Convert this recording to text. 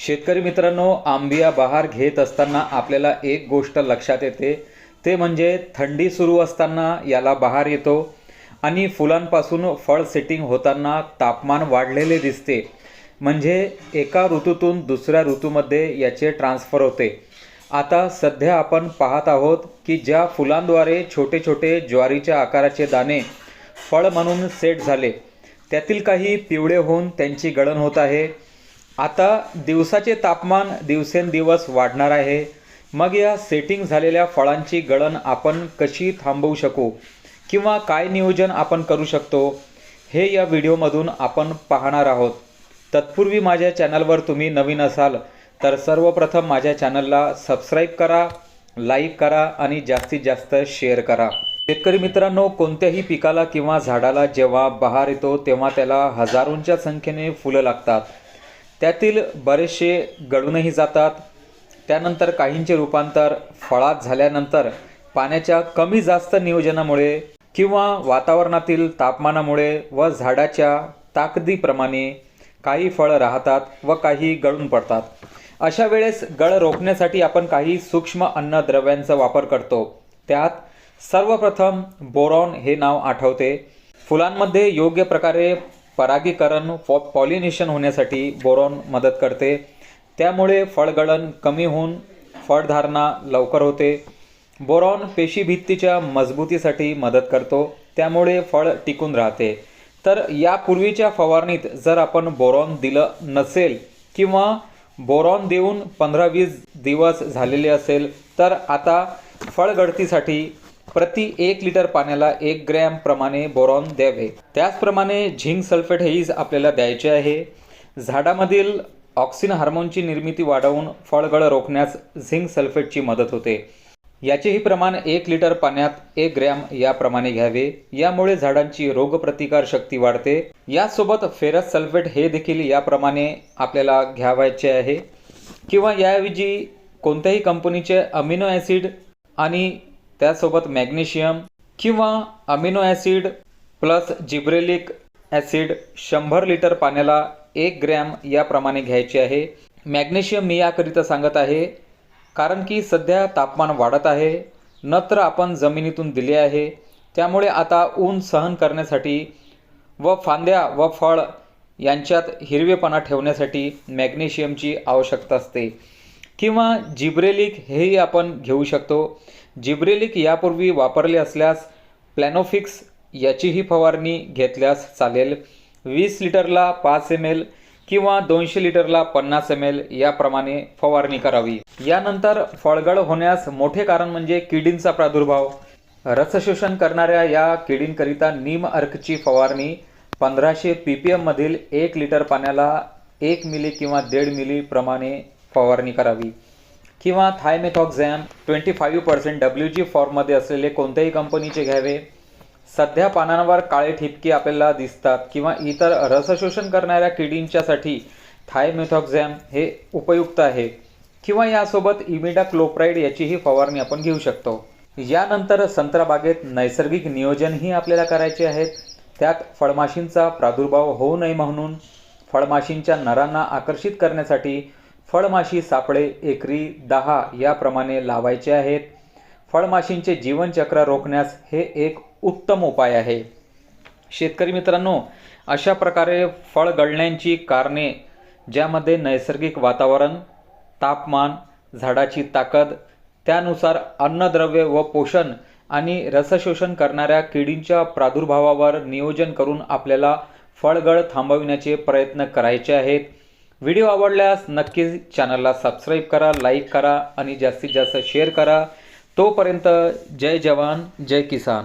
शेतकरी मित्रांनो आंबिया बहार घेत असताना आपल्याला एक गोष्ट लक्षात येते. ते म्हणजे थंडी सुरू असताना याला बहार येतो आणि फुलांपासून फळ सेटिंग होताना तापमान वाढलेले दिसते. म्हणजे एका ऋतूतून दुसऱ्या ऋतूमध्ये याचे ट्रान्सफर होते. आता सध्या आपण पाहत आहोत की ज्या फुलांद्वारे छोटे छोटे ज्वारीच्या आकाराचे दाणे फळ म्हणून सेट झाले त्यातील काही पिवळे होऊन त्यांची गळण होत आहे. आता दिवसाचे तापमान दिवसेंदिवस वाढणार आहे. मग या सेटिंग झालेल्या फळांची गळण आपण कशी थांबवू शकू? किंवा काय नियोजन आपण करू शकतो? हे या व्हिडिओमधून आपण पाहणार आहोत. तत्पूर्वी माझ्या चॅनलवर तुम्ही नवीन असाल तर सर्वप्रथम माझ्या चॅनलला सबस्क्राईब करा लाईक करा आणि जास्तीत जास्त शेअर करा. शेतकरी मित्रांनो कोणत्याही पिकाला किंवा झाडाला जेव्हा बहार येतो तेव्हा त्याला हजारोंच्या संख्येने फुलं लागतात. त्यातील बरेचसे गळूनही जातात. त्यानंतर काहींचे रूपांतर फळात झाल्यानंतर पाण्याच्या कमी जास्त नियोजनामुळे किंवा वातावरणातील तापमानामुळे व झाडाच्या ताकदीप्रमाणे काही फळं राहतात व काही गळून पडतात. अशा वेळेस गळ रोखण्यासाठी आपण काही सूक्ष्म अन्नद्रव्यांचा वापर करतो. त्यात सर्वप्रथम बोरॉन हे नाव आठवते. फुलांमध्ये योग्य प्रकारे परागीकरण पॉ पॉलिनेशन होण्यासाठी बोरॉन मदत करते. त्यामुळे फळगळण कमी होऊन फळधारणा लवकर होते. बोरॉन पेशीभित्तीच्या मजबूतीसाठी मदत करतो. त्यामुळे फळ टिकून राहते. तर यापूर्वीच्या फवारणीत जर आपण बोरॉन दिलं नसेल किंवा बोरॉन देऊन पंधरा वीस दिवस झालेले असेल तर आता फळगळतीसाठी प्रति एक लिटर पाण्याला एक ग्रॅम प्रमाणे बोरॉन द्यावे. त्याचप्रमाणे झिंक सल्फेट हेही आपल्याला द्यायचे आहे. झाडामधील ऑक्सिन हार्मोनची निर्मिती वाढवून फळगळ रोखण्यास झिंक सल्फेटची मदत होते. याचेही प्रमाण एक लिटर पाण्यात एक ग्रॅम याप्रमाणे घ्यावे. यामुळे झाडांची रोगप्रतिकार शक्ती वाढते. यासोबत फेरस सल्फेट हे देखील याप्रमाणे आपल्याला घ्यावायचे आहे. किंवा याऐवजी कोणत्याही कंपनीचे अमिनो ॲसिड आणि त्यासोबत मॅग्नेशियम किंवा amino acid plus gibberellic acid शंभर लिटर पाण्याला एक ग्रॅम याप्रमाणे घ्यायचे आहे. मॅग्नेशियम मी याकरिता सांगत आहे कारण की सध्या तापमान वाढत आहे नत्र आपण जमिनीतून दिले आहे त्यामुळे आता ऊन सहन करण्यासाठी व फांद्या व फळ यांच्यात हिरवेपणा ठेवण्यासाठी मॅग्नेशियमची आवश्यकता असते. किंवा जिब्रेलिक हेही आपण घेऊ शकतो. जिब्रेलिक यापूर्वी वापरले असल्यास प्लॅनोफिक्स याचीही फवारणी घेतल्यास चालेल. वीस लिटरला पाच एम एल किंवा दोनशे लिटरला पन्नास एम एल याप्रमाणे फवारणी करावी. यानंतर फळगळ होण्यास मोठे कारण म्हणजे किडींचा प्रादुर्भाव. रसशोषण करणाऱ्या या किडींकरिता नीम अर्कची फवारणी पंधराशे पी पी एममधील एक लिटर पाण्याला एक मिली किंवा दीड मिली प्रमाणे फवारणी करावी. किंवा thiamethoxam twenty five percent W G फॉर्ममध्ये असलेले कोणत्याही कंपनीचे घ्यावे. सध्या पानांवर काळे ठिपके आपल्याला दिसतात किंवा इतर रसशोषण करणाऱ्या किडींच्यासाठी थायमेथॉक्झॅम हे उपयुक्त आहे. किंवा यासोबत इमिडा क्लोप्राईड याचीही फवारणी आपण घेऊ शकतो. यानंतर संत्रा बागेत नैसर्गिक नियोजनही आपल्याला करायचे आहेत त्यात फळमाशींचा प्रादुर्भाव होऊ नये म्हणून फळमाशींच्या नरांना आकर्षित करण्यासाठी फळमाशी सापळे एकरी दहा याप्रमाणे लावायचे आहेत. फळमाशींचे जीवनचक्र रोखण्यास हे एक उत्तम उपाय आहे. शेतकरी मित्रांनो अशा प्रकारे फळ गळण्यांची कारणे ज्यामध्ये नैसर्गिक वातावरण तापमान झाडाची ताकद त्यानुसार अन्नद्रव्य व पोषण आणि रसशोषण करणाऱ्या किडींच्या प्रादुर्भावावर नियोजन करून आपल्याला फळगळ थांबविण्याचे प्रयत्न करायचे आहेत. व्हिडिओ आवडल्यास नक्की चॅनलला सबस्क्राईब करा लाईक करा आणि जास्तीत जास्त शेअर करा. तोपर्यंत जय जवान जय किसान.